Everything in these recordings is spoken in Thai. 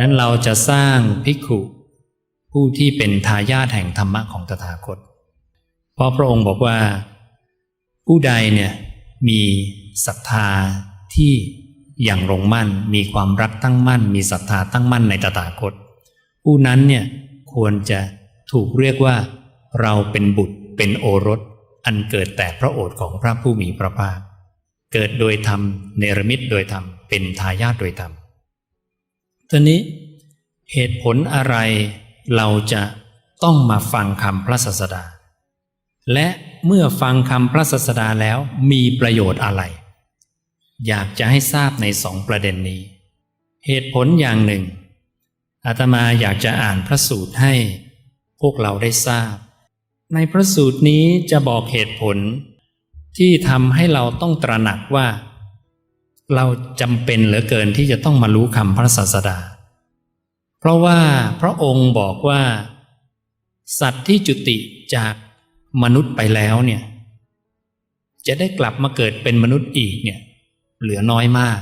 นั้นเราจะสร้างภิกขุผู้ที่เป็นทายาทแห่งธรรมะของตถาคต เพราะพระองค์บอกว่า ผู้ใดเนี่ยมีศรัทธาที่อย่างลงมั่น มีความรักตั้งมั่น มีศรัทธาตั้งมั่นในตถาคต ผู้นั้นเนี่ยควรจะถูกเรียกว่า เราเป็นบุตรเป็นโอรส อันเกิดแต่พระโอษฐ์ของพระผู้มีพระภาค เกิดโดยธรรม เนรมิตโดยธรรม เป็นทายาทโดยธรรม ทีนี้เหตุผลอะไรเราจะต้องมาฟังคำพระศาสดา และเมื่อฟังคำพระศาสดาแล้วมีประโยชน์อะไร อยากจะให้ทราบในสองประเด็นนี้ เหตุผลอย่างหนึ่งอาตมาอยากจะอ่านพระสูตรให้พวกเราได้ทราบ ในพระสูตรนี้จะบอกเหตุผลที่ทำให้เราต้องตระหนักว่า เราจำเป็นเหลือเกินที่จะต้องมารู้คำพระศาสดา เพราะว่าพระองค์บอกว่า สัตว์ที่จุติจากมนุษย์ไปแล้วเนี่ยจะได้กลับมาเกิดเป็นมนุษย์อีกเนี่ยเหลือน้อยมาก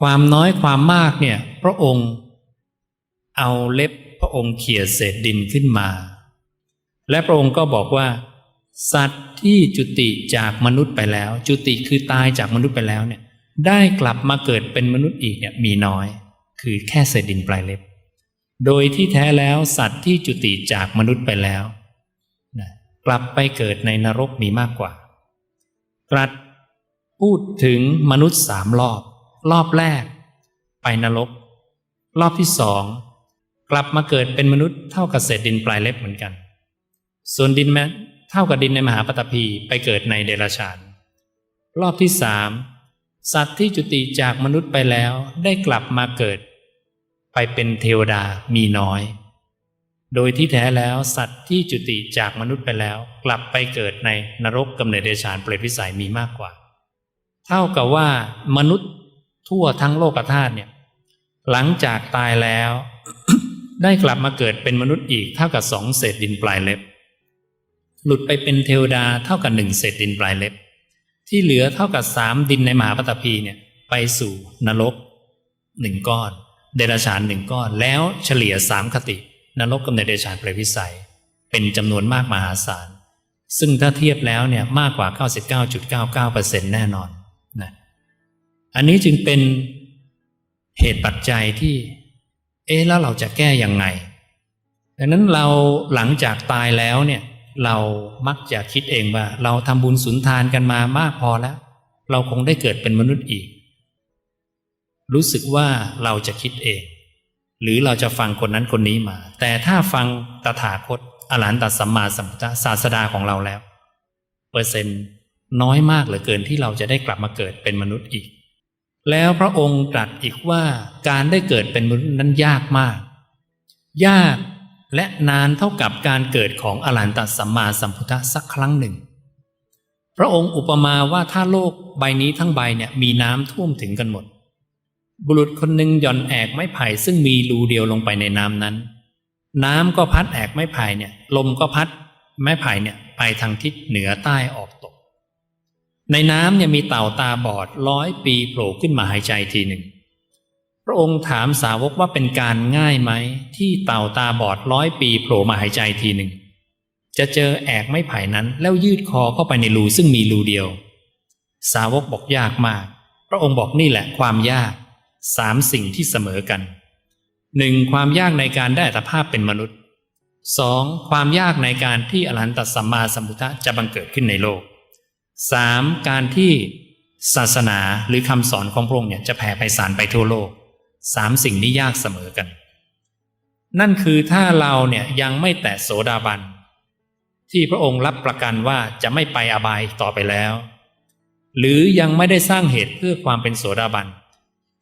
ความน้อยความมากเนี่ยพระองค์เอาเล็บพระองค์เขี่ยเศษดินขึ้นมา และพระองค์ก็บอกว่า สัตว์ที่จุติจากมนุษย์ไปแล้ว จุติคือตายจากมนุษย์ไปแล้วเนี่ย ได้กลับมาเกิดเป็นมนุษย์อีกเนี่ยมีน้อย คือแค่เศษดินปลายเล็บ โดยที่แท้แล้วสัตว์ที่จุติจากมนุษย์ไปแล้วนะกลับไปเกิดในนรกมีมากกว่า ตรัสพูดถึงมนุษย์สามรอบ รอบแรก ไปนรก รอบที่สองกลับมาเกิดเป็นมนุษย์เท่ากับเศษดินปลายเล็บเหมือนกัน ส่วนดินแม้เท่ากับดินในมหาปฐพีไปเกิดในเดรัจฉาน รอบที่สาม สัตว์ที่จุติจากมนุษย์ไปแล้วได้กลับมาเกิด ไปเป็นเทวดามีน้อย โดยที่แท้แล้วสัตว์ที่จุติจากมนุษย์ไปแล้ว กลับไปเกิดในนรกกำเนิดเดรัจฉานเปรตวิสัยมีมากกว่า เท่ากับว่ามนุษย์ทั่วทั้งโลกธาตุเนี่ยหลังจากตายแล้ว ได้กลับมาเกิดเป็นมนุษย์อีกเท่ากับสองเศษดินปลายเล็บ หลุดไปเป็นเทวดาเท่ากับหนึ่งเศษดินปลายเล็บ ที่เหลือเท่ากับสามดินในมหาปฐพีเนี่ยไปสู่นรกหนึ่งก้อน เดรัจฉานหนึ่งก้อน แล้วเฉลี่ยสามคติ นรกกำเนิดเดรัจฉานเปรตวิสัย เป็นจำนวนมากมหาศาล ซึ่งถ้าเทียบแล้วเนี่ยมากกว่า 99.99%แน่นอนนะอันนี้จึงเป็นเหตุปัจจัยที่ เอ๊ะแล้วเราจะแก้ยังไงดังนั้นเราหลังจากตายแล้วเนี่ย เรามักจะคิดเองว่า เราทำบุญสุนทานกันมามากพอแล้ว เราคงได้เกิดเป็นมนุษย์อีก รู้สึกว่าเราจะคิดเอง หรือเราจะฟังคนนั้นคนนี้มา แต่ถ้าฟังตถาคตอรหันตสัมมาสัมพุทธศาสดาของเราแล้ว เปอร์เซ็นต์น้อยมากเหลือเกินที่เราจะได้กลับมาเกิดเป็นมนุษย์อีก แล้วพระองค์ตรัสอีกว่าการได้เกิดเป็นมนุษย์นั้นยากมาก ยาก และนานเท่ากับการเกิดของอรหันตสัมมาสัมพุทธสักครั้งหนึ่ง พระองค์อุปมาว่าถ้าโลกใบนี้ทั้งใบเนี่ยมีน้ำท่วมถึงกันหมด บุรุษคนหนึ่งหย่อนแอกไม้ไผ่ซึ่งมีรูเดียวลงไปในน้ำนั้น น้ำก็พัดแอกไม้ไผ่เนี่ยลมก็พัดไม้ไผ่เนี่ยไปทางทิศเหนือใต้ออกตก ในน้ำเนี่ยมีเต่าตาบอดร้อยปีโผล่ขึ้นมาหายใจทีหนึ่ง พระองค์ถามสาวกว่าเป็นการง่ายไหม ที่เต่าตาบอดร้อยปีโผล่มาหายใจทีหนึ่ง จะเจอแอกไม้ไผ่นั้นแล้วยืดคอเข้าไปในรูซึ่งมีรูเดียว สาวกบอกยากมาก พระองค์บอกนี่แหละความยากสามสิ่งที่เสมอกันหนึ่งความยากในการได้อัตภาพเป็นมนุษย์สองความยากในการที่อรหันตสัมมาสัมพุทธะจะบังเกิดขึ้นในโลกสามการที่ศาสนาหรือคำสอนของพระองค์เนี่ยจะแผ่ไปสารไปทั่วโลก สามสิ่งนี้ยากเสมอกัน นั่นคือถ้าเราเนี่ยยังไม่แตะโสดาบัน ที่พระองค์รับประกันว่าจะไม่ไปอบายต่อไปแล้ว หรือยังไม่ได้สร้างเหตุเพื่อความเป็นโสดาบัน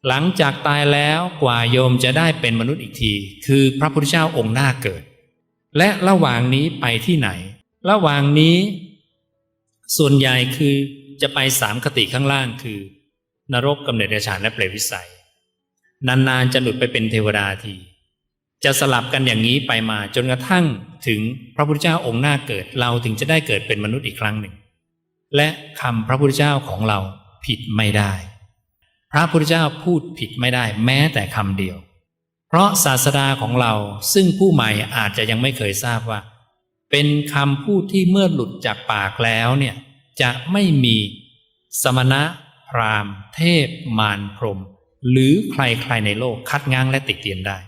หลังจากตายแล้วกว่าโยมจะได้เป็นมนุษย์อีกที คือพระพุทธเจ้าองค์หน้าเกิด และระหว่างนี้ไปที่ไหน ระหว่างนี้ ส่วนใหญ่คือจะไปสามคติข้างล่างคือ นรกกำเนิดเดรัจฉานและเปรตวิสัย นานๆจะหลุดไปเป็นเทวดาที จะสลับกันอย่างนี้ไปมาจนกระทั่งถึงพระพุทธเจ้าองค์หน้าเกิดเราถึงจะได้เกิดเป็นมนุษย์อีกครั้งหนึ่ง และคำพระพุทธเจ้าของเราผิดไม่ได้ พระพุทธเจ้าพูดผิดไม่ได้แม้แต่คำเดียว เพราะศาสดาของเราซึ่งผู้ใหม่อาจจะยังไม่เคยทราบว่า เป็นคำพูดที่เมื่อหลุดจากปากแล้วเนี่ยจะไม่มีสมณะพราหมณ์เทพมารพรหม หรือใครๆในโลกคัดง้างและติเตียนได้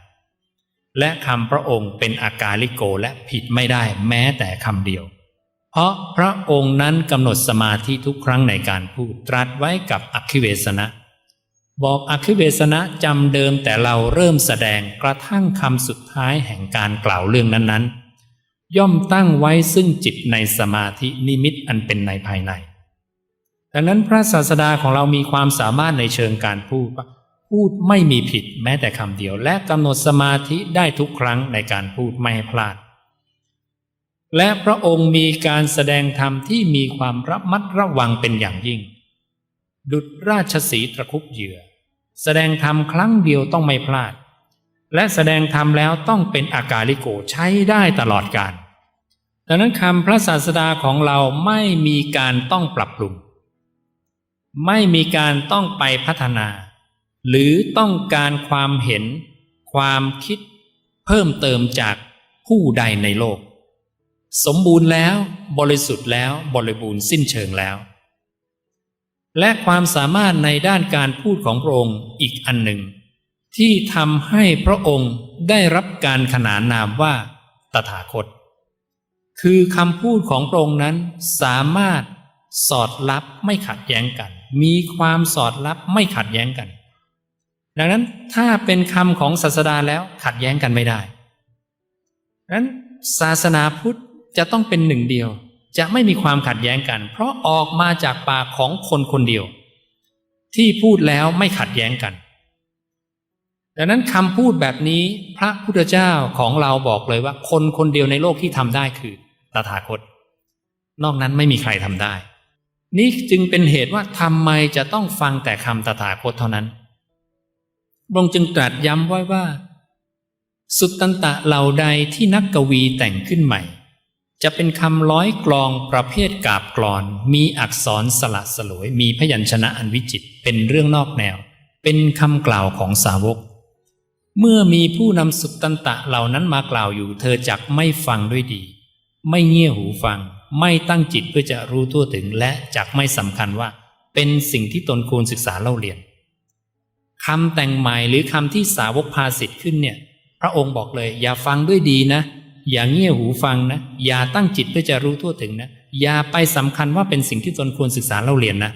และคำพระองค์เป็นอากาลิโกและผิดไม่ได้แม้แต่คำเดียว เพราะพระองค์นั้นกำหนดสมาธิทุกครั้งในการพูดตรัสไว้กับอคิเวสนะบอกอคิเวสนะจำเดิมแต่เราเริ่มแสดงกระทั่งคำสุดท้ายแห่งการกล่าวเรื่องนั้นๆ ย่อมตั้งไว้ซึ่งจิตในสมาธินิมิตอันเป็นในภายใน ดังนั้นพระศาสดาของเรามีความสามารถในเชิงการพูดว่า พูดไม่มีผิดแม้แต่คำเดียว และกำหนดสมาธิได้ทุกครั้งในการพูดไม่ให้พลาด และพระองค์มีการแสดงธรรมที่มีความระมัดระวังเป็นอย่างยิ่ง ดุจราชสีตะคุบเหยื่อ แสดงธรรมครั้งเดียวต้องไม่พลาด และแสดงธรรมแล้วต้องเป็นอากาลิโกใช้ได้ตลอดกาลดังนั้นคำพระศาสดาของเราไม่มีการต้องปรับปรุง ไม่มีการต้องไปพัฒนา หรือต้องการความเห็น ความคิด เพิ่มเติมจากผู้ใดในโลก สมบูรณ์แล้วบริสุทธิ์แล้วบริบูรณ์สิ้นเชิงแล้ว และความสามารถในด้านการพูดของพระองค์อีกอันหนึ่ง ที่ทำให้พระองค์ได้รับการขนานนามว่า ตถาคต คือคำพูดของพระองค์นั้นสามารถสอดรับไม่ขัดแย้งกัน มีความสอดรับไม่ขัดแย้งกัน ดังนั้นถ้าเป็นคำของศาสดาแล้วขัดแย้งกันไม่ได้ดังนั้นศาสนาพุทธจะต้องเป็นหนึ่งเดียว จะไม่มีความขัดแย้งกัน เพราะออกมาจากปากของคนคนเดียว ที่พูดแล้วไม่ขัดแย้งกัน ดังนั้นคำพูดแบบนี้พระพุทธเจ้าของเราบอกเลยว่า คนคนเดียวในโลกที่ทำได้คือตถาคต นอกนั้นไม่มีใครทำได้ นี่จึงเป็นเหตุว่าทำไมจะต้องฟังแต่คำตถาคตเท่านั้น พระองค์จึงตรัสย้ำไว้ว่า สุตตันตะเหล่าใดที่นักกวีแต่งขึ้นใหม่ จะเป็นคำร้อยกลองประเภทกาบกรอน มีอักษรสละสลวย มีพยัญชนะอันวิจิตเป็นเรื่องนอกแนว เป็นคำกล่าวของสาวก เมื่อมีผู้นำสุตตันตะเหล่านั้นมากล่าวอยู่ เธอจักไม่ฟังด้วยดี ไม่เงี่ยหูฟัง ไม่ตั้งจิตเพื่อจะรู้ทั่วถึงและจักไม่สำคัญว่า เป็นสิ่งที่ตนควรศึกษาเล่าเรียน คำแต่งใหม่หรือคำที่สาวกพาสิทธิ์ขึ้นเนี่ย พระองค์บอกเลย อย่าฟังด้วยดีนะ อย่าเงี่ยหูฟังนะ อย่าตั้งจิตเพื่อจะรู้ทั่วถึงนะ อย่าไปสำคัญว่าเป็นสิ่งที่ตนควรศึกษาเล่าเรียนนะ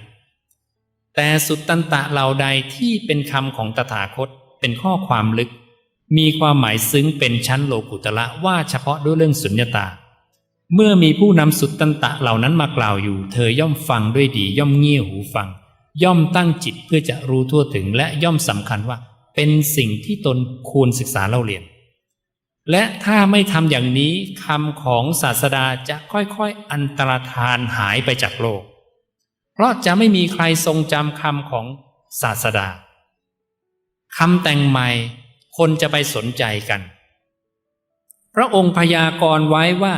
แต่สุตตันตะเหล่าใดที่เป็นคำของตถาคตเป็นข้อความลึก มีความหมายซึ้งเป็นชั้นโลกุตละว่าเฉพาะด้วยเรื่องสุญญตา เมื่อมีผู้นำสุตตันตะเหล่านั้นมากล่าวอยู่ เธอย่อมฟังด้วยดีย่อมเงี่ยหูฟัง ย่อมตั้งจิตเพื่อจะรู้ทั่วถึงและย่อมสำคัญว่า เป็นสิ่งที่ตนควรศึกษาเล่าเรียน และถ้าไม่ทำอย่างนี้คำของศาสดาจะค่อยๆ อันตรธานหายไปจากโลก เพราะจะไม่มีใครทรงจำคำของศาสดาคำแต่งใหม่คนจะไปสนใจกัน พระองค์พยากรณ์ไว้ว่า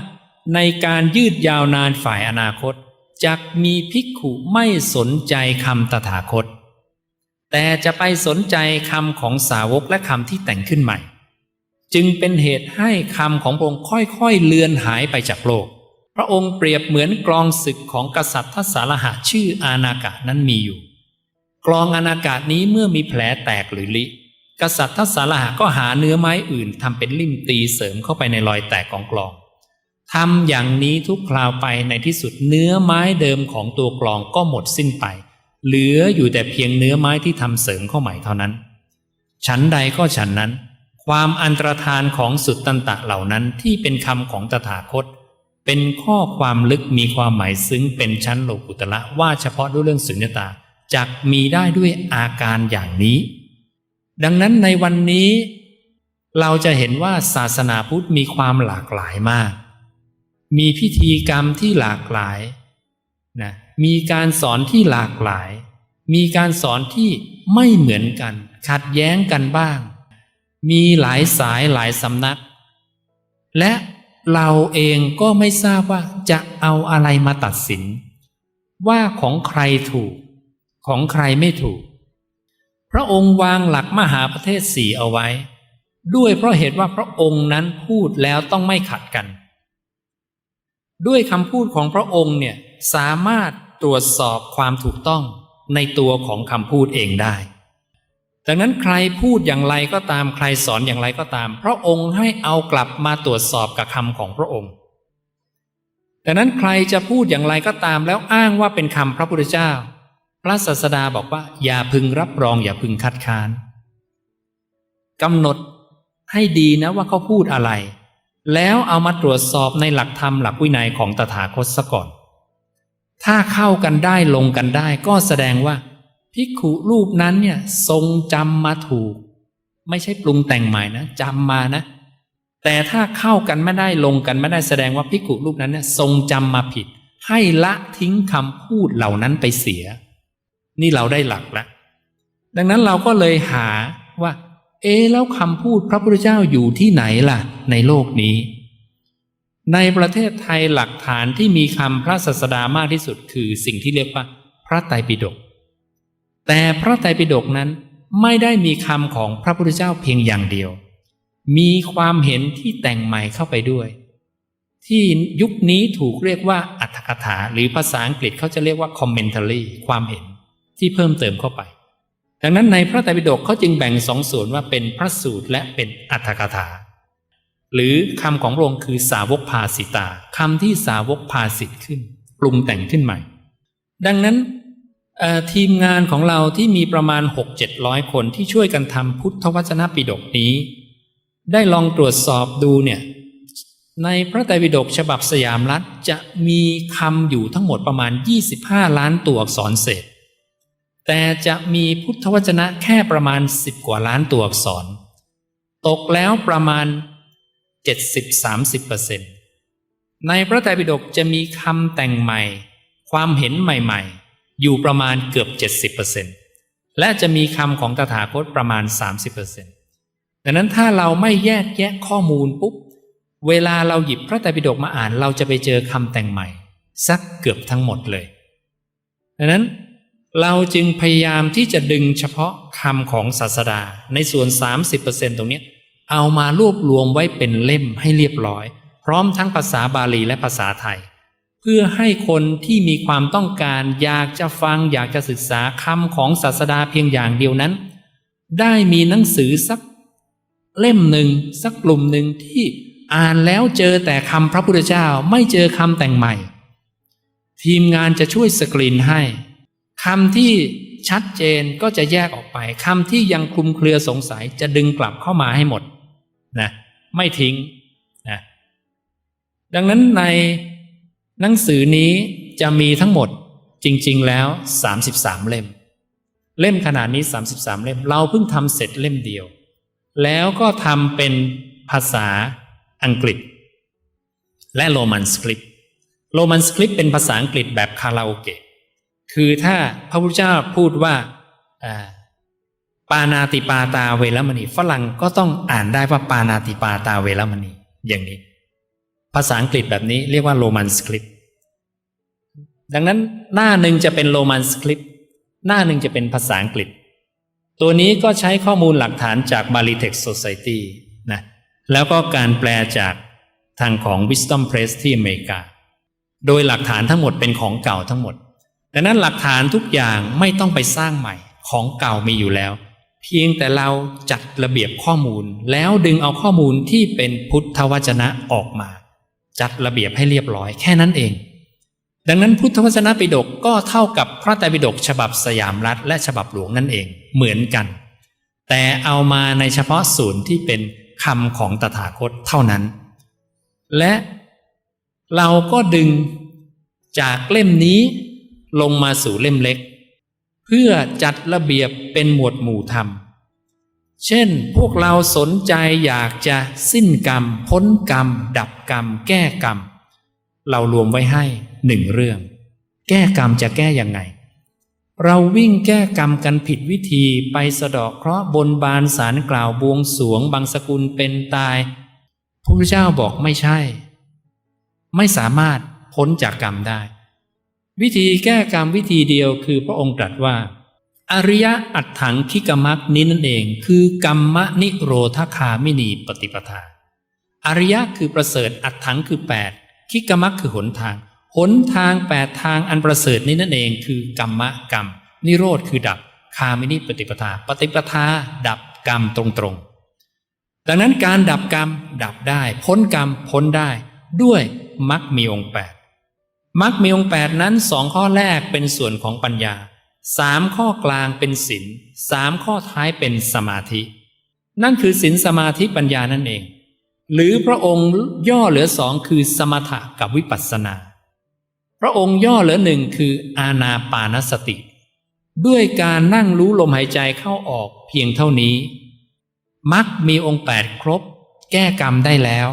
ในการยืดยาวนานฝ่ายอนาคต จะมีภิกขุไม่สนใจคำตถาคต แต่จะไปสนใจคำของสาวกและคำที่แต่งขึ้นใหม่ จึงเป็นเหตุให้คำของพระองค์ค่อยๆ เลือนหายไปจากโลก พระองค์เปรียบเหมือนกลองศึกของกษัตริย์ทศรหะชื่ออานากะนั้นมีอยู่กลองอานากาศนี้เมื่อมีแผลแตกหรือลิ กษัตริย์ทศรหะก็หาเนื้อไม้อื่นทำเป็นลิ่มตีเสริมเข้าไปในรอยแตกของกลอง ทำอย่างนี้ทุกคราวไปในที่สุดเนื้อไม้เดิมของตัวกลองก็หมดสิ้นไป เหลืออยู่แต่เพียงเนื้อไม้ที่ทำเสริมเข้าใหม่เท่านั้น ฉันใดก็ฉันนั้น ความอันตรธานของสุดตันตะเหล่านั้นที่เป็นคำของตถาคต เป็นข้อความลึกมีความหมายซึ้งเป็นชั้นโลกุตละว่าเฉพาะด้วยเรื่องสุญญตาจักมีได้ด้วยอาการอย่างนี้ ดังนั้นในวันนี้ เราจะเห็นว่าศาสนาพุทธมีความหลากหลายมาก มีพิธีกรรมที่หลากหลายนะมีการสอนที่หลากหลาย มีการสอนที่ไม่เหมือนกัน ขัดแย้งกันบ้าง มีหลายสายหลายสำนัก และเราเองก็ไม่ทราบว่าจะเอาอะไรมาตัดสิน ว่าของใครถูก ของใครไม่ถูก พระองค์วางหลักมหาประเทศสี่เอาไว้ ด้วยเพราะเหตุว่าพระองค์นั้นพูดแล้วต้องไม่ขัดกัน ด้วยคำพูดของพระองค์เนี่ยสามารถตรวจสอบความถูกต้องในตัวของคำพูดเองได้ ดังนั้นใครพูดอย่างไรก็ตามใครสอนอย่างไรก็ตาม พระองค์ให้เอากลับมาตรวจสอบกับคำของพระองค์ ดังนั้นใครจะพูดอย่างไรก็ตามแล้วอ้างว่าเป็นคำพระพุทธเจ้า พระศาสดาบอกว่า อย่าพึงรับรองอย่าพึงคัดค้านกำหนดให้ดีนะว่าเขาพูดอะไร แล้วเอามาตรวจสอบในหลักธรรมหลักวินัยของตถาคตซะก่อน ถ้าเข้ากันได้ลงกันได้ ก็แสดงว่าภิกขุรูปนั้นเนี่ยทรงจำมาถูก ไม่ใช่ปรุงแต่งใหม่นะจำมานะ แต่ถ้าเข้ากันไม่ได้ลงกันไม่ได้แสดงว่าภิกขุรูปนั้นเนี่ยทรงจำมาผิด ให้ละทิ้งคำพูดเหล่านั้นไปเสีย นี่เราได้หลักแล้วดังนั้นเราก็เลยหาว่า เอ๊แล้วคำพูดพระพุทธเจ้าอยู่ที่ไหนล่ะ ในโลกนี้ ในประเทศไทยหลักฐานที่มีคำพระศาสดามากที่สุดคือสิ่งที่เรียกว่าพระไตรปิฎกแต่พระไตรปิฎกนั้นไม่ได้มีคำของพระพุทธเจ้าเพียงอย่างเดียว มีความเห็นที่แต่งใหม่เข้าไปด้วย ที่ยุคนี้ถูกเรียกว่าอัตถกถา หรือภาษาอังกฤษเขาจะเรียกว่า commentary ความเห็นที่เพิ่มเติมเข้าไป ดังนั้นในพระไตรปิฎกเขาจึงแบ่งสองส่วนว่าเป็นพระสูตรและเป็นอัตถกถา หรือคำของพระองค์คือสาวกภาสิตาคำที่สาวกภาสิทธิ์ขึ้น ปรุงแต่งขึ้นใหม่ ดังนั้นทีมงานของเราที่มีประมาณ 6-700 คนที่ช่วยกันทำพุทธวจนะปิฎกนี้ ได้ลองตรวจสอบดูเนี่ยในพระไตรปิฎกฉบับสยามรัฐจะมีคำอยู่ทั้งหมดประมาณ 25 ล้านตัวอักษรเศษ แต่จะมีพุทธวจนะแค่ประมาณ10กว่าล้านตัวอักษร ตกแล้วประมาณ 70-30%ในพระไตรปิฎกจะมีคำแต่งใหม่ ความเห็นใหม่ ๆ อยู่ประมาณเกือบ 70%และจะมีคำของตถาคตประมาณ 30%ดังนั้นถ้าเราไม่แยกแยะข้อมูลปุ๊บ เวลาเราหยิบพระไตรปิฎกมาอ่านเราจะไปเจอคำแต่งใหม่ สักเกือบทั้งหมดเลยดังนั้น เราจึงพยายามที่จะดึงเฉพาะคำของศาสดา ในส่วน 30%ตรงนี้ เอามารวบรวมไว้เป็นเล่มให้เรียบร้อย พร้อมทั้งภาษาบาลีและภาษาไทย เพื่อให้คนที่มีความต้องการอยากจะฟังอยากจะศึกษาคำของศาสดาเพียงอย่างเดียวนั้น ได้มีหนังสือสักเล่มหนึ่งสักกลุ่มหนึ่งที่อ่านแล้วเจอแต่คำพระพุทธเจ้าไม่เจอคำแต่งใหม่ ทีมงานจะช่วยสกรีนให้ คำที่ชัดเจนก็จะแยกออกไปคำที่ยังคลุมเครือสงสัยจะดึงกลับเข้ามาให้หมดนะไม่ทิ้งนะดังนั้นในหนังสือนี้จะมีทั้งหมดจริง ๆ แล้ว 33 เล่ม เล่มขนาดนี้ 33 เล่ม เราเพิ่งทำเสร็จเล่มเดียว แล้วก็ทำเป็นภาษาอังกฤษ และโรมันสคริปต์โรมันสคริปต์เป็นภาษาอังกฤษแบบคาราโอเกะ คือถ้าพระพุทธเจ้าพูดว่าปานาติปาตาเวรมณี ฝรั่งก็ต้องอ่านได้ว่าปานาติปาตาเวรมณี อย่างนี้ ภาษาอังกฤษแบบนี้เรียกว่าโรมันสคริปต์ดังนั้นหน้าหนึ่งจะเป็นโรมันสคริปต์หน้าหนึ่งจะเป็นภาษาอังกฤษ ตัวนี้ก็ใช้ข้อมูลหลักฐานจาก b a l i t e x Society นะแล้วก็การแปลจากทางของ Wisdom Press ที่อเมริกา โดยหลักฐานทั้งหมดเป็นของเก่าทั้งหมด ดังนั้นหลักฐานทุกอย่างไม่ต้องไปสร้างใหม่ของเก่ามีอยู่แล้ว เพียงแต่เราจัดระเบียบข้อมูล แล้วดึงเอาข้อมูลที่เป็นพุทธวจนะออกมา จัดระเบียบให้เรียบร้อยแค่นั้นเอง ดังนั้นพุทธวจนะปิฎกก็เท่ากับพระไตรปิฎกฉบับสยามรัฐ และฉบับหลวงนั่นเองเหมือนกัน แต่เอามาในเฉพาะส่วนที่เป็นคำของตถาคตเท่านั้น และเราก็ดึงจากเล่มนี้ ลงมาสู่เล่มเล็ก เพื่อจัดระเบียบเป็นหมวดหมู่ธรรม เช่นพวกเราสนใจอยากจะสิ้นกรรม พ้นกรรม ดับกรรม แก้กรรม เรารวมไว้ให้หนึ่งเรื่อง แก้กรรมจะแก้ยังไง เราวิ่งแก้กรรมกันผิดวิธีไปสะดอกเคราะห์บนบานสารกล่าวบวงสวงบางสกุลเป็นตายพระพุทธเจ้าบอกไม่ใช่ ไม่สามารถพ้นจากกรรมได้ วิธีแก้กรรมวิธีเดียวคือพระองค์ตรัสว่า อริยอัตถังคิกมักนี้นั่นเอง คือกรรมนิโรธคามินีปฏิปทา อริยะคือประเสริฐอัตถังคือแปดคิกมักคือหนทาง หนทางแปดทางอันประเสริฐนี้นั่นเอง คือกรรมะกรรม นิโรธคือดับคามินิปฏิปทา ปฏิปทา ดับกรรมตรงๆ ดังนั้นการดับกรรมดับได้ พ้นกรรมพ้นได้ ด้วยมักมีองค์แปด มักมีองค์แปดนั้นสองข้อแรกเป็นส่วนของปัญญาสามข้อกลางเป็นศีลสามข้อท้ายเป็นสมาธิ นั่นคือศีลสมาธิปัญญานั่นเอง หรือพระองค์ย่อเหลือสองคือสมถะกับวิปัสสนา พระองค์ย่อเหลือหนึ่งคืออาณาปานสติ ด้วยการนั่งรู้ลมหายใจเข้าออกเพียงเท่านี้มักมีองค์แปดครบ แก้กรรมได้แล้ว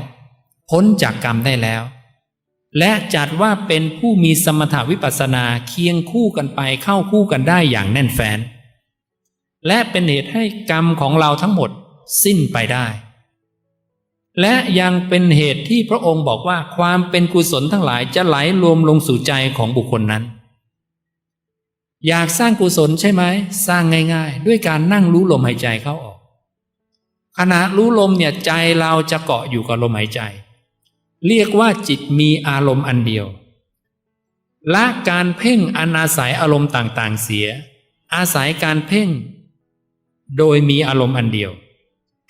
พ้นจากกรรมได้แล้ว และจัดว่าเป็นผู้มีสมถาวิปัสสนาเคียงคู่กันไปเข้าคู่กันได้อย่างแน่นแฟ้นและเป็นเหตุให้กรรมของเราทั้งหมดสิ้นไปได้ และยังเป็นเหตุที่พระองค์บอกว่าความเป็นกุศลทั้งหลายจะไหลรวมลงสู่ใจของบุคคลนั้น อยากสร้างกุศลใช่ไหมสร้างง่ายๆ ด้วยการนั่งรู้ลมหายใจเข้าออกขณะรู้ลมเนี่ยใจเราจะเกาะอยู่กับลมหายใจ เรียกว่าจิตมีอารมณ์อันเดียว ละการเพ่งอนาศัยอารมณ์ต่างๆเสีย อาศัยการเพ่ง โดยมีอารมณ์อันเดียว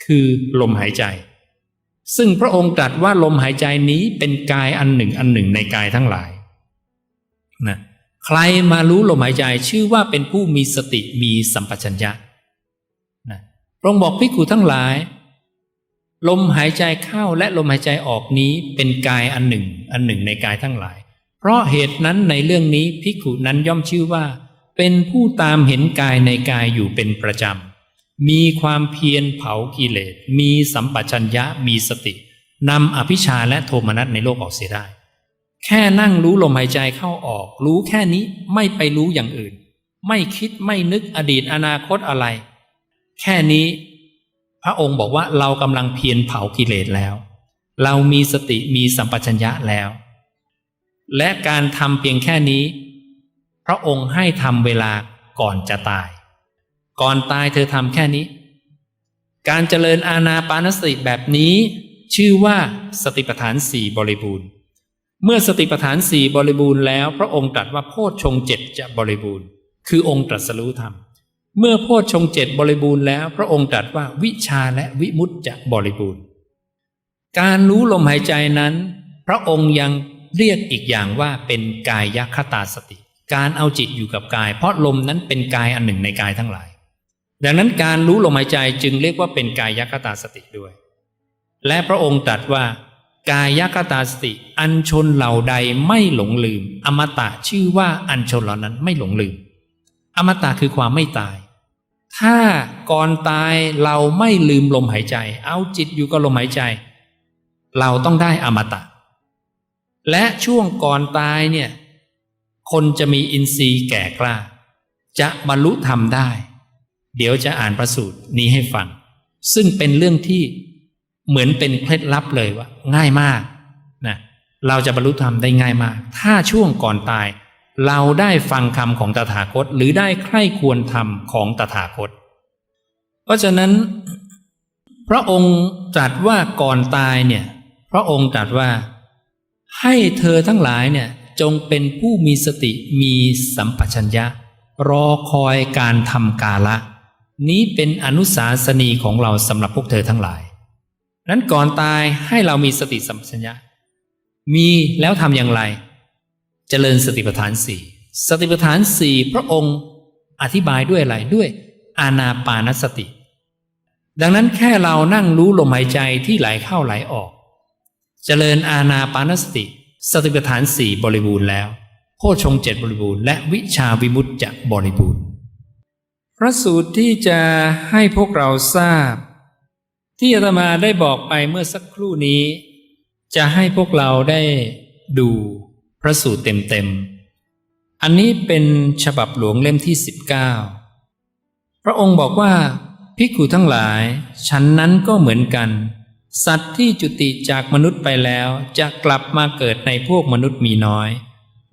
คือลมหายใจ ซึ่งพระองค์ตรัสว่าลมหายใจนี้เป็นกายอันหนึ่งอันหนึ่งในกายทั้งหลายนะใครมารู้ลมหายใจชื่อว่าเป็นผู้มีสติมีสัมปชัญญะนะพระองค์บอกภิกขุทั้งหลาย ลมหายใจเข้าและลมหายใจออกนี้เป็นกายอันหนึ่ง อันหนึ่งในกายทั้งหลาย เพราะเหตุนั้นในเรื่องนี้ภิกขุนั้นย่อมชื่อว่า เป็นผู้ตามเห็นกายในกายอยู่เป็นประจำ มีความเพียรเผากิเลส มีสัมปชัญญะมีสตินำอภิชาและโทมนัสในโลกออกเสียได้ แค่นั่งรู้ลมหายใจเข้าออก รู้แค่นี้ไม่ไปรู้อย่างอื่น ไม่คิดไม่นึกอดีตอนาคตอะไร แค่นี้ พระองค์บอกว่าเรากำลังเพียรเผากิเลสแล้ว เรามีสติมีสัมปชัญญะแล้ว และการทำเพียงแค่นี้ พระองค์ให้ทำเวลาก่อนจะตาย ก่อนตายเธอทำแค่นี้ การเจริญอาณาปานสติแบบนี้ ชื่อว่าสติปัฏฐานสี่บริบูรณ์ เมื่อสติปัฏฐานสี่บริบูรณ์แล้ว พระองค์ตรัสว่าโพชฌงเจ็ดจะบริบูรณ์ คือองค์ตรัสรู้ธรรม เมื่อโพชฌงเจ็ดบริบูรณ์แล้ว พระองค์ตรัสว่าวิชาและวิมุตจะบริบูรณ์ การรู้ลมหายใจนั้น พระองค์ยังเรียกอีกอย่างว่าเป็นกายยคตาสติ การเอาจิตอยู่กับกาย เพราะลมนั้นเป็นกายอันหนึ่งในกายทั้งหลาย ดังนั้นการรู้ลมหายใจจึงเรียกว่าเป็นกายยคตาสติด้วย และพระองค์ตรัสว่ากายยคตาสติ อัญชนเหล่าใดไม่หลงลืม อมตะชื่อว่าอัญชนเหล่านั้นไม่หลงลืม อมตะคือความไม่ตาย ถ้าก่อนตายเราไม่ลืมลมหายใจ เอาจิตอยู่กับลมหายใจ เราต้องได้อมตะ และช่วงก่อนตายเนี่ย คนจะมีอินทรีย์แก่กล้า จะบรรลุธรรมได้ เดี๋ยวจะอ่านประสูตรนี้ให้ฟัง ซึ่งเป็นเรื่องที่เหมือนเป็นเคล็ดลับเลยว่า ง่ายมากนะเราจะบรรลุธรรมได้ง่ายมาก ถ้าช่วงก่อนตาย เราได้ฟังคำของตถาคตหรือได้ใคร่ควรธรรมของตถาคต เพราะฉะนั้น พระองค์ตรัสว่าก่อนตายเนี่ย พระองค์ตรัสว่า ให้เธอทั้งหลายเนี่ย จงเป็นผู้มีสติมีสัมปชัญญะ รอคอยการทำกาละ นี้เป็นอนุสาสนีของเราสำหรับพวกเธอทั้งหลาย นั้นก่อนตายให้เรามีสติสัมปชัญญะ มีแล้วทำอย่างไร เจริญสติปัฏฐานสี่สติปัฏฐานสี่พระองค์อธิบายด้วยอะไรด้วยอานาปานสติ ดังนั้นแค่เรานั่งรู้ลมหายใจที่ไหลเข้าไหลออก เจริญอาณาปานสติ สติปัฏฐานสี่บริบูรณ์แล้ว โพชงเจ็ดบริบูรณ์และวิชาวิมุตจะบริบูรณ์พระสูตรที่จะให้พวกเราทราบ ที่อาตมาได้บอกไปเมื่อสักครู่นี้ จะให้พวกเราได้ดู พระสูตรเต็มๆ อันนี้เป็นฉบับหลวงเล่มที่ 19 พระองค์บอกว่าภิกขุทั้งหลายฉันนั้นก็เหมือนกัน สัตว์ที่จุติจากมนุษย์ไปแล้ว จะกลับมาเกิดในพวกมนุษย์มีน้อย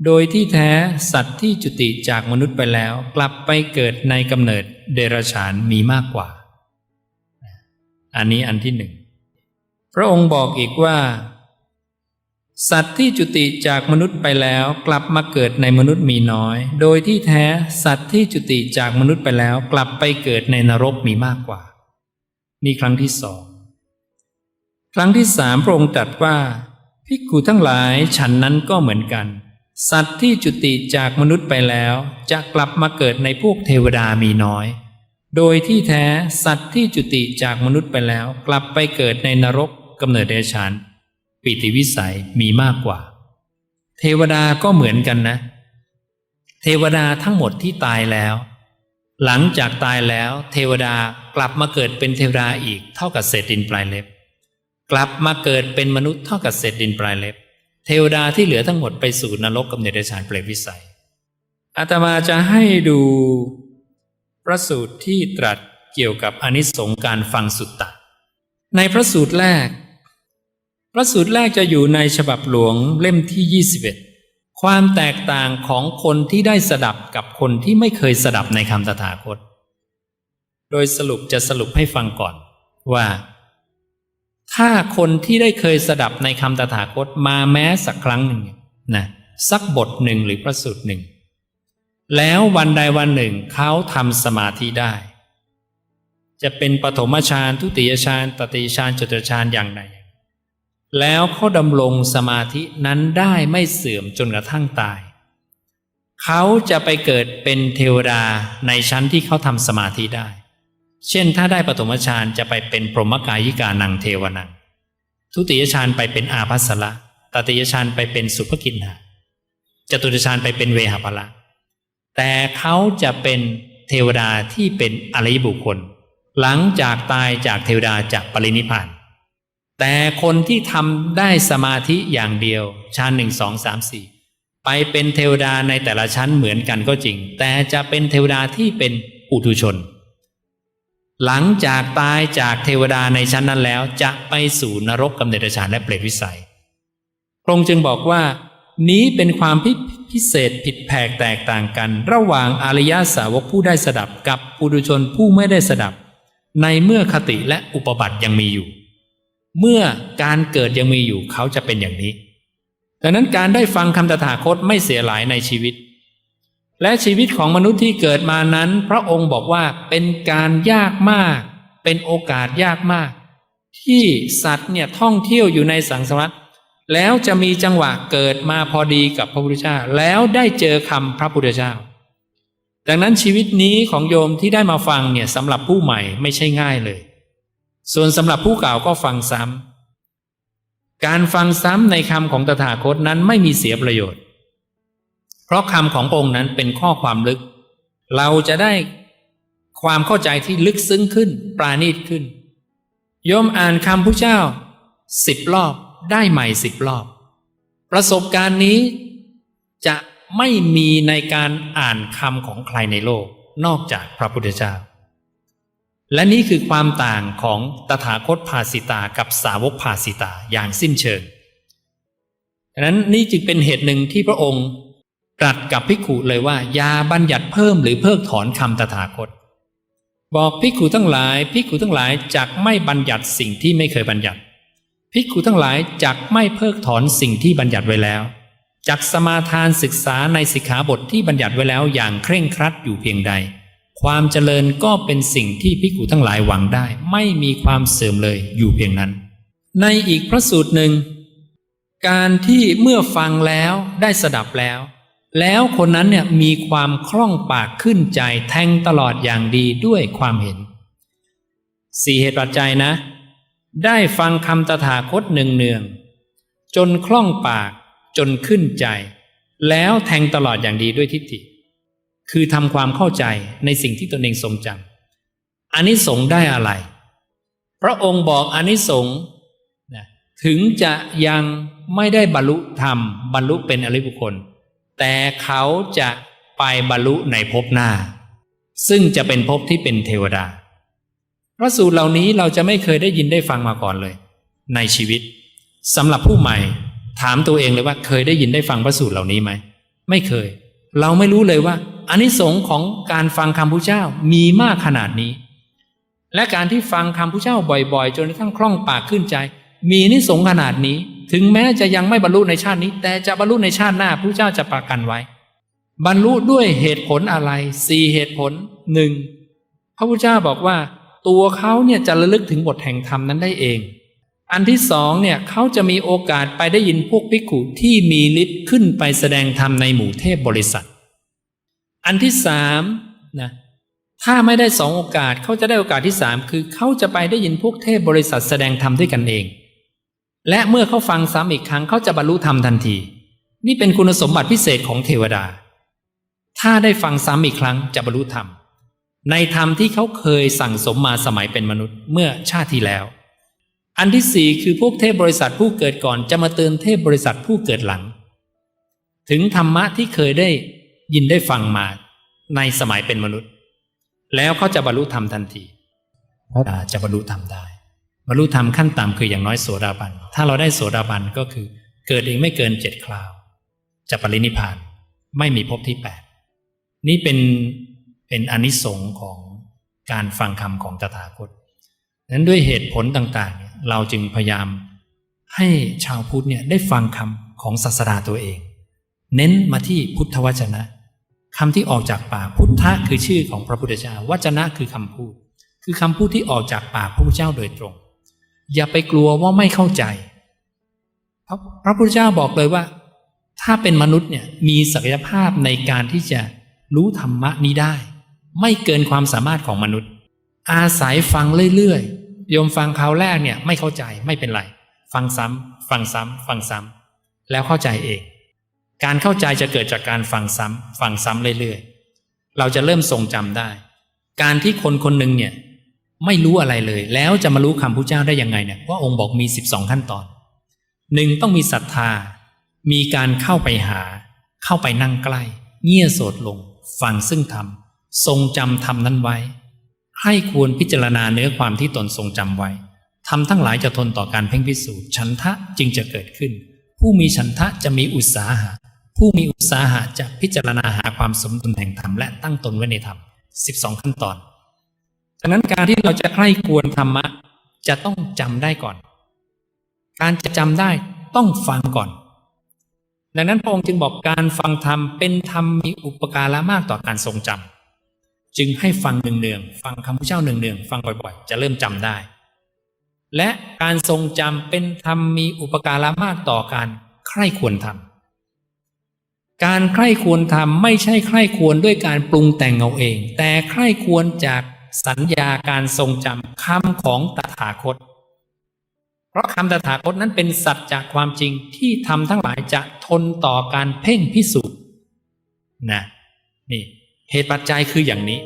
โดยที่แท้สัตว์ที่จุติจากมนุษย์ไปแล้ว กลับไปเกิดในกำเนิดเดรัจฉานมีมากกว่า อันนี้อันที่หนึ่ง พระองค์บอกอีกว่า สัตว์ที่จุติจากมนุษย์ไปแล้วกลับมาเกิดในมนุษย์มีน้อย โดยที่แท้สัตว์ที่จุติจากมนุษย์ไปแล้วกลับไปเกิดในนรกมีมากกว่า นี่ครั้งที่สอง ครั้งที่สามพระองค์ตรัสว่าภิกขุทั้งหลายฉันนั้นก็เหมือนกัน สัตว์ที่จุติจากมนุษย์ไปแล้วจะกลับมาเกิดในพวกเทวดามีน้อย โดยที่แท้สัตว์ที่จุติจากมนุษย์ไปแล้ว กลับไปเกิดในนรกกำเนิดเดรัจฉาน ปิติวิสัยมีมากกว่า เทวดาก็เหมือนกันนะ เทวดาทั้งหมดที่ตายแล้ว หลังจากตายแล้ว เทวดากลับมาเกิดเป็นเทวดาอีกเท่ากับเศษดินปลายเล็บ กลับมาเกิดเป็นมนุษย์เท่ากับเศษดินปลายเล็บ เทวดาที่เหลือทั้งหมดไปสู่นรกกับเนรชานเปรตวิสัยอาตมาจะให้ดูพระสูตรที่ตรัสเกี่ยวกับอนิสงส์การฟังสุตตะ ในพระสูตรแรก พระสูตรแรกจะอยู่ในฉบับหลวงเล่มที่ 21 ความแตกต่างของคนที่ได้สดับกับคนที่ไม่เคยสดับในคำตถาคต โดยสรุปจะสรุปให้ฟังก่อนว่า ถ้าคนที่ได้เคยสดับในคำตถาคตมาแม้สักครั้งหนึ่งนะสักบทหนึ่งหรือพระสูตรหนึ่ง แล้ววันใดวันหนึ่งเขาทำสมาธิได้ จะเป็นปฐมฌานทุติยฌานตติยฌานจตุฌานอย่างใด แล้วเขาดำรงสมาธินั้นได้ไม่เสื่อมจนกระทั่งตาย เขาจะไปเกิดเป็นเทวดาในชั้นที่เขาทำสมาธิได้ เช่นถ้าได้ปฐมฌานจะไปเป็นพรหมกายิกานังเทวนัง ทุติยฌานไปเป็นอาภัสละตติยฌานไปเป็นสุภกินหาจตุตฌานไปเป็นเวหาภละ แต่เขาจะเป็นเทวดาที่เป็นอริยบุคคล หลังจากตายจากเทวดาจากปรินิพพาน แต่คนที่ทำได้สมาธิอย่างเดียวฌานหนึ่งสองสามสี่ไปเป็นเทวดาในแต่ละชั้นเหมือนกันก็จริง แต่จะเป็นเทวดาที่เป็นปุถุชน หลังจากตายจากเทวดาในชั้นนั้นแล้ว จะไปสู่นรกกำเนิดฌานและเปรตวิสัยพระองค์จึงบอกว่า นี้เป็นความพิพิเศษผิดแผกแตกต่างกัน ระหว่างอริยสาวกผู้ได้สดับกับปุถุชนผู้ไม่ได้สดับ ในเมื่อคติและอุปบัติยังมีอยู่ เมื่อการเกิดยังมีอยู่เขาจะเป็นอย่างนี้ ดังนั้นการได้ฟังคำตถาคตไม่เสียหลายในชีวิต และชีวิตของมนุษย์ที่เกิดมานั้น พระองค์บอกว่าเป็นการยากมาก เป็นโอกาสยากมาก ที่สัตว์เนี่ยท่องเที่ยวอยู่ในสังสารวัฏแล้วจะมีจังหวะเกิดมาพอดีกับพระพุทธเจ้า แล้วได้เจอคำพระพุทธเจ้า ดังนั้นชีวิตนี้ของโยมที่ได้มาฟังเนี่ยสำหรับผู้ใหม่ไม่ใช่ง่ายเลย ส่วนสำหรับผู้เก่าวก็ฟังซ้ำการฟังซ้ำในคำของตถาคตนั้นไม่มีเสียประโยชน์ เพราะคำขององค์นั้นเป็นข้อความลึก เราจะได้ความเข้าใจที่ลึกซึ้งขึ้น ปราณีตขึ้นโยมอ่านคำพระเจ้าสิบรอบได้ใหม่สิบรอบ ประสบการณ์นี้จะไม่มีในการอ่านคำของใครในโลก นอกจากพระพุทธเจ้า และนี่คือความต่างของตถาคตภาสิตากับสาวกภาสิตาอย่างสิ้นเชิงดังนั้นนี่จึงเป็นเหตุหนึ่งที่พระองค์ตรัสกับภิกขุเลยว่าอย่าบัญญัติเพิ่มหรือเพิกถอนคำตถาคต บอกภิกขุทั้งหลายภิกขุทั้งหลายจักไม่บัญญัติสิ่งที่ไม่เคยบัญญัติภิกขุทั้งหลายจักไม่เพิกถอนสิ่งที่บัญญัติไว้แล้วจักสมาทานศึกษาในสิกขาบทที่บัญญัติไว้แล้วอย่างเคร่งครัดอยู่เพียงใด ความเจริญก็เป็นสิ่งที่ภิกขุทั้งหลายหวังได้ ไม่มีความเสื่อมเลยอยู่เพียงนั้น ในอีกพระสูตรหนึ่ง การที่เมื่อฟังแล้วได้สดับแล้ว แล้วคนนั้นเนี่ยมีความคล่องปากขึ้นใจแทงตลอดอย่างดีด้วยความเห็นสี่เหตุปัจจัยนะ ได้ฟังคำตถาคตเนืองๆจนคล่องปากจนขึ้นใจ แล้วแทงตลอดอย่างดีด้วยทิฏฐิ คือทำความเข้าใจในสิ่งที่ตนเองทรงจำอันนี้สงได้อะไร พระองค์บอกอันนี้สงถึงจะยังไม่ได้บรรลุธรรม บรรลุเป็นอริยบุคคล แต่เขาจะไปบรรลุในภพหน้า ซึ่งจะเป็นภพที่เป็นเทวดา พระสูตรเหล่านี้เราจะไม่เคยได้ยินได้ฟังมาก่อนเลย ในชีวิตสำหรับผู้ใหม่ ถามตัวเองเลยว่าเคยได้ยินได้ฟังพระสูตรเหล่านี้ไหมไม่เคย เราไม่รู้เลยว่า อานิสงส์ของการฟังคำพุทธเจ้ามีมากขนาดนี้ และการที่ฟังคำพุทธเจ้าบ่อยๆ จนกระทั่งคล่องปากขึ้นใจ มีนิสงส์ขนาดนี้ ถึงแม้จะยังไม่บรรลุในชาตินี้ แต่จะบรรลุในชาติหน้าพระเจ้าจะประกันไว้ บรรลุด้วยเหตุผลอะไรสี่เหตุผลหนึ่งพระพุทธเจ้าบอกว่า ตัวเขาเนี่ยจะระลึกถึงบทแห่งธรรมนั้นได้เอง อันที่สองเนี่ยเขาจะมีโอกาสไปได้ยินพวกภิกขุที่มีฤทธิ์ขึ้นไปแสดงธรรมในหมู่เทพบริษัท อันที่สามนะถ้าไม่ได้สองโอกาสเขาจะได้โอกาสที่สามคือเขาจะไปได้ยินพวกเทพบริษัทแสดงธรรมด้วยกันเอง และเมื่อเขาฟังซ้ำอีกครั้งเขาจะบรรลุธรรมทันที นี่เป็นคุณสมบัติพิเศษของเทวดา ถ้าได้ฟังซ้ำอีกครั้งจะบรรลุธรรมในธรรมที่เขาเคยสั่งสมมาสมัยเป็นมนุษย์เมื่อชาติที่แล้ว อันที่สี่คือพวกเทพบริษัทผู้เกิดก่อนจะมาเตือนเทพบริษัทผู้เกิดหลัง ถึงธรรมะที่เคยได้ ยินได้ฟังมาในสมัยเป็นมนุษย์ แล้วเขาจะบรรลุธรรมทันทีครับอ่าจะบรรลุธรรมได้ บรรลุธรรมขั้นต่ำคืออย่างน้อยโสดาบัน ถ้าเราได้โสดาบันก็คือ เกิดเองไม่เกินเจ็ดคราว จะปรินิพพานไม่มีภพที่แปดนี่เป็นเป็นอนิสงค์ของการฟังคำของตถาคตนั้นด้วยเหตุผลต่างๆเนี่ยเราจึงพยายามให้ชาวพุทธเนี่ยได้ฟังคำของศาสดาตัวเอง เน้นมาที่พุทธวจนะ คำที่ออกจากปากพุทธะคือชื่อของพระพุทธเจ้าวจนะคือคำพูด คือคำพูดที่ออกจากปากพระพุทธเจ้าโดยตรง อย่าไปกลัวว่าไม่เข้าใจเพราะพระพุทธเจ้าบอกเลยว่า ถ้าเป็นมนุษย์เนี่ยมีศักยภาพในการที่จะรู้ธรรมะนี้ได้ ไม่เกินความสามารถของมนุษย์ อาศัยฟังเรื่อยๆโยมฟังคราวแรกเนี่ยไม่เข้าใจไม่เป็นไร ฟังซ้ำฟังซ้ำฟังซ้ำแล้วเข้าใจเอง การเข้าใจจะเกิดจากการฟังซ้ำฟังซ้ำเรื่อยๆ เราจะเริ่มทรงจำได้ การที่คนคนหนึ่งเนี่ยไม่รู้อะไรเลย แล้วจะมารู้คำพุทธเจ้าได้ยังไงเนี่ยว่าองค์บอกมี 12 ขั้นตอนหนึ่งต้องมีศรัทธา มีการเข้าไปหา เข้าไปนั่งใกล้ เงี่ยโสดลง ฟังซึ่งธรรม ทรงจำธรรมนั้นไว้ ให้ควรพิจารณาเนื้อความที่ตนทรงจำไว้ทำทั้งหลายจะทนต่อการเพ่งพิสูจน์ ฉันทะจึงจะเกิดขึ้น ผู้มีฉันทะจะมีอุตสาหะ ผู้มีอุตสาหะจะพิจารณาหาความสมดุลแห่งธรรมและตั้งตนไว้ในธรรม 12 ขั้นตอนฉะนั้นการที่เราจะใคร่ควรธรรมะจะต้องจำได้ก่อน การจะจำได้ต้องฟังก่อน ดังนั้นพระองค์จึงบอกการฟังธรรมเป็นธรรมมีอุปการะมากต่อการทรงจำจึงให้ฟังเนืองๆฟังคำพระเจ้าเนืองๆฟังบ่อยๆ จะเริ่มจำได้ และการทรงจำเป็นธรรมมีอุปการะมากต่อการใคร่ควรทำ การใคร่ควรทำไม่ใช่ใคร่ควรด้วยการปรุงแต่งเอาเอง แต่ใคร่ควรจากสัญญาการทรงจำคำของตถาคต เพราะคำตถาคตนั้นเป็นสัจจากความจริงที่ทำทั้งหลายจะทนต่อการเพ่งพิสูจน์นะนี่เหตุปัจจัยคืออย่างนี้